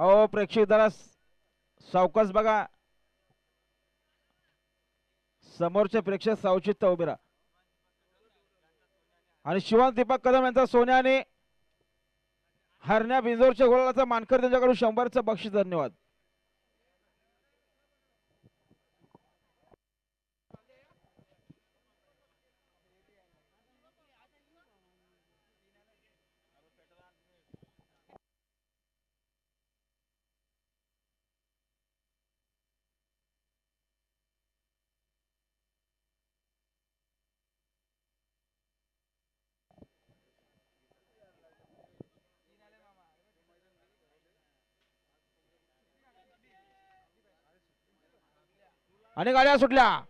अहो प्रेक्षक जरा सावकाश बघा. समोरचे प्रेक्षक सावचित्त उभे राहा. आणि शिवान दीपक कदम यांचा सोन्याने हरण्या बिंजोरच्या गोलाचा मानकर त्यांच्याकडून शंभरचं बक्षीस धन्यवाद. आणि गाड्या सुटल्या.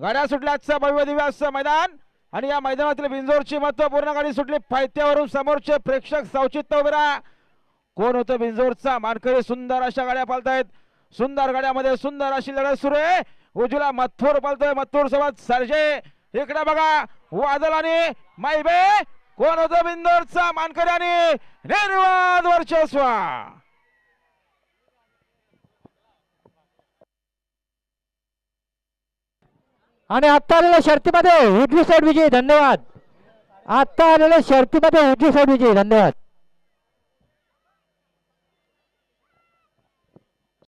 गाड्या सुटल्याचं भव्य दिव्याचं मैदान. आणि या मैदानातील बिंजोरची महत्त्वपूर्ण गाडी सुटली. फायत्यावरून समोरचे प्रेक्षक सावचित्त उभे राहा. कोण होतं बिंजोरचा? मानकरी सुंदर अशा गाड्या पालतायत. सुंदर गाड्यामध्ये सुंदर अशी लढत सुरू आहे. उजूला मथुर पालतोय मथुर सोबत सरजे. इकडे बघा वादल आणि माईबे कोण होतं बिंदोरचा मानकरी आणि निर्वाद वर्चस्व. आणि आत्ता आलेल्या शर्तीमध्ये उजवी साईड विजयी धन्यवाद. आत्ता आलेल्या शर्तीमध्ये उजवी साईड विजयी धन्यवाद.